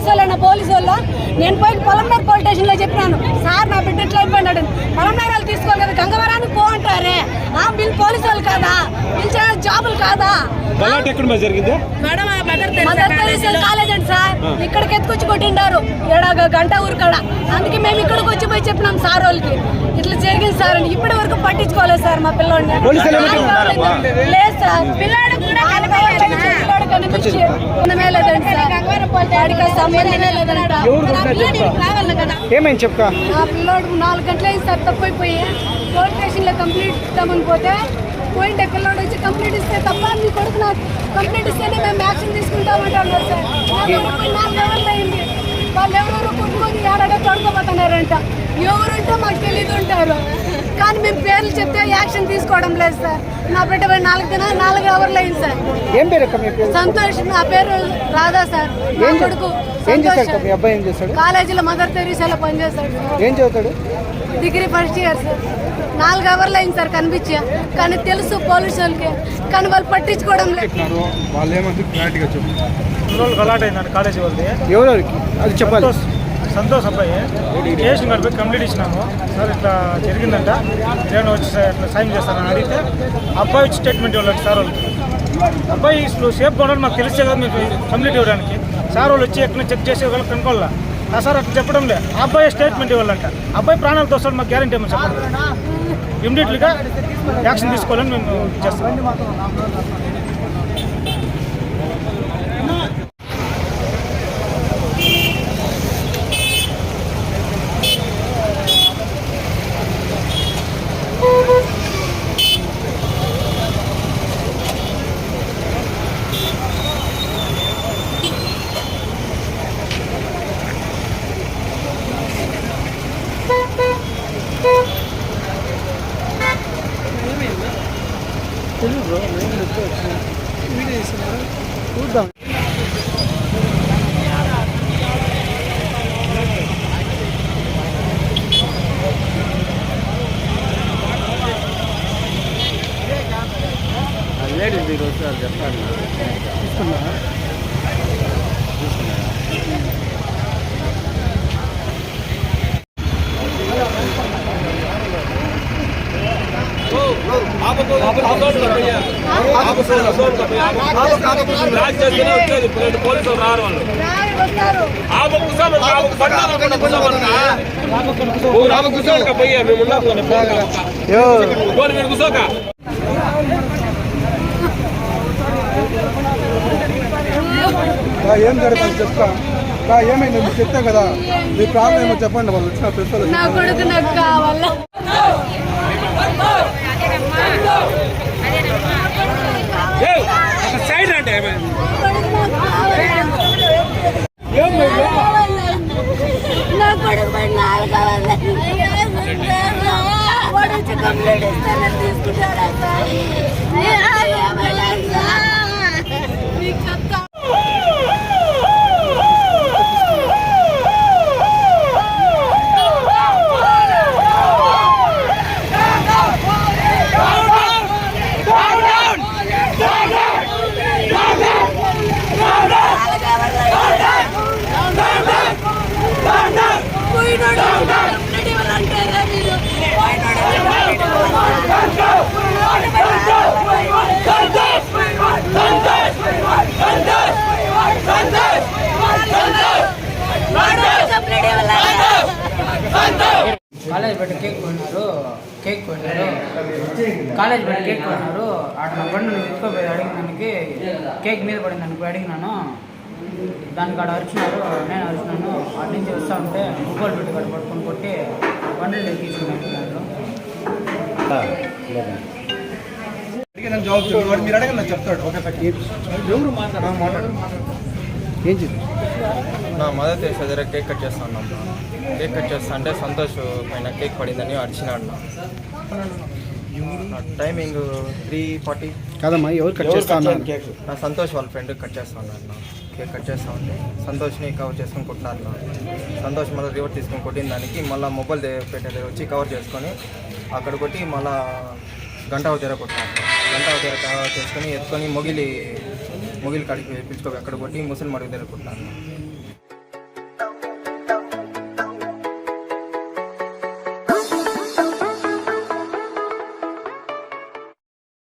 Police వాళ్ళ police వాళ్ళ నేను పోయి పొలంనేరు పోలీస్ స్టేషన్లో చెప్పినాను సార్ నా బిడ్డ ఇట్లా అయిపోయినాడు పొలంనేరు వాళ్ళు తీసుకోలేదు గంగవరానికి పో అంటారే. ఆ వీళ్ళు పోలీసు వాళ్ళు కాదా? వీళ్ళు జాబులు కాదా? మదర్ తెరీసా కాలేజ్ అండి సార్. ఇక్కడికి ఎత్తుకొచ్చి కొట్టిండారు ఏడాగ గంట ఊరు కాడ అందుకే మేము ఇక్కడికి వచ్చి పోయి చెప్పినాం సార్ వాళ్ళకి. ఇట్లా జరిగింది సార్ అని. ఇప్పటి వరకు పట్టించుకోలేదు సార్ మా పిల్లోడిని? లేదు సార్. పిల్లాడు కూడా కనపడలేదు. ఏమైంది చెప్తా పిల్లోడు నాలుగు గంటల అయింది సార్ తప్పైపోయి పోలీస్ స్టేషన్లో కంప్లీట్ ఇస్తామని పోతే పోయింటే పిల్లోడు వచ్చి కంప్లీట్ ఇస్తే తప్ప మీ కొడుకు నాకు కంప్లీట్ ఇస్తేనే మేము యాక్షన్ తీసుకుంటామంటారు సార్. నాలుగు అవర్లు అయింది. వాళ్ళు ఎవరెవరు కుటుంబం ఏడాడో తొడుకోబోతున్నారంట ఎవరుంటే మాకు తెలియదు ఉంటారు కానీ మేము పేర్లు చెప్తే యాక్షన్ తీసుకోవడం లేదు సార్. నా బిడ్డ పోయి నాలుగు దిన నాలుగు అవర్లు అయింది సార్. ఏం పేరు సంతోష్ నా పేరు రాధా సార్. నా కొడుకు ఏం అక్క? మీ అబ్బాయి ఏం చేస్తాడు కాలేజీలో మదర్ తెరీసాలో పనిచేస్తాడు ఏం చదువుతాడు? Degree first year sir. నాలుగు అవర్లు అయింది సార్ కనిపించా. కానీ తెలుసు పోలీసు వాళ్ళకి. కానీ వాళ్ళు పట్టించుకోవడం లేదు. వాళ్ళు ఏమంటే క్లారిటీగా చెప్పు. రోజులు గలాట్ అయిందండి కాలేజీ వాళ్ళది. ఎవరెవరికి? అది చెప్పాలి. సంతోష్ అబ్బాయి కేసు నడిపి కంప్లీట్ ఇచ్చినాము. సార్ ఇట్లా జరిగిందంట. నేను వచ్చి సార్ ఇట్లా సైన్ చేస్తానని అడిగితే అబ్బాయి వచ్చి స్టేట్మెంట్ ఇవ్వలేదు సార్ వాళ్ళకి. అబ్బాయి ఇప్పుడు సేఫ్గా ఉండాలి మాకు తెలిసే కదా మీకు కంప్లీట్ ఇవ్వడానికి. సార్ వాళ్ళు వచ్చి ఎక్కడ చెక్ చేసి వాళ్ళు కనుక్కోవాలా? ఆ సార్ అట్లా చెప్పడం లే. అబ్బాయి స్టేట్మెంట్ ఇవ్వాలంట. అబ్బాయి ప్రాణాలతో తోస్తాడు మాకు గ్యారంటీ ఏమో చెప్పండి ఇమ్మీడియట్లీగా యాక్షన్ తీసుకోవాలని మేము చేస్తాం చూద్దాం. లేడీస్ ఈరోజు సార్ చెప్పండి. తీసుకున్నా తీసుకున్నా ఏం జరుగుతుంది చెప్తా? ఏమైంది? మీరు చెప్తే కదా. మీ ప్రాబ్లం ఏమో చెప్పండి వాళ్ళు వచ్చిన ప్రెస్ నా కొడుకు నాకు కావాలా సైడ్ అంటే నా కొడుకు పై నాలుగు అవర్లు వాడు వచ్చి కంప్లైంట్ ఇస్తానని తీసుకుంటాడా సార్ ఏమయ్యా సార్? నీకు చెప్తా పోయినాడు కంప్లైంట్ ఇవ్వాలంటారా మీరు పోయినాడు కంప్లైంట్ ఇవ్వాలంటారా కాలేజ్ పెట్టి కేక్ కొన్నారు. కేక్ కొన్నారు. కాలేజ్ పెట్టి కేక్ కొన్నారు. అటు నా బండి ఎత్తుకోపోయి అడిగినానికి కేక్ మీద పడింది అనుకో అడిగినాను. దానికి ఆడ అరిచినారు. నేను అరిచినాను. అటు నుంచి వస్తా ఉంటే ఫుట్బాల్ పెట్టి కట్ట పట్టుకొని కొట్టి బండ్లు అడిగిన జవాబు మీరు అడగండి చెప్తాడు. ఓకే ఎవరు మాట్లాడు. ఏం చెప్పి నా మదర్ తెరిసా దగ్గర కేక్ కట్ చేస్తా ఉన్నాం కేక్ కట్ చేస్తా అంటే సంతోష్ పైన కేక్ పడిందని అడిచినాడు నా. Timing three forty. కాదమ్మా ఎవరు కట్ చేస్తా ఉన్నారు నా సంతోష్ వాళ్ళ ఫ్రెండ్ కట్ చేస్తా ఉన్నాడు నా కేక్ కట్ చేస్తా ఉంటే. సంతోష్ని కవర్ చేసుకొని కొట్టినారు సంతోష్ మళ్ళీ రివర్ తీసుకొని కొట్టిన దానికి మళ్ళీ మొబైల్ పెట్టే దగ్గర వచ్చి కవర్ చేసుకొని అక్కడ కొట్టి మళ్ళా గంట దగ్గర కొట్టినారు గంట దగ్గర కవర్ చేసుకొని ఎత్తుకొని మొగిలి మొగిలి కాడికి వేయించుకో అక్కడ కొట్టి ముసలి మడుగు దగ్గర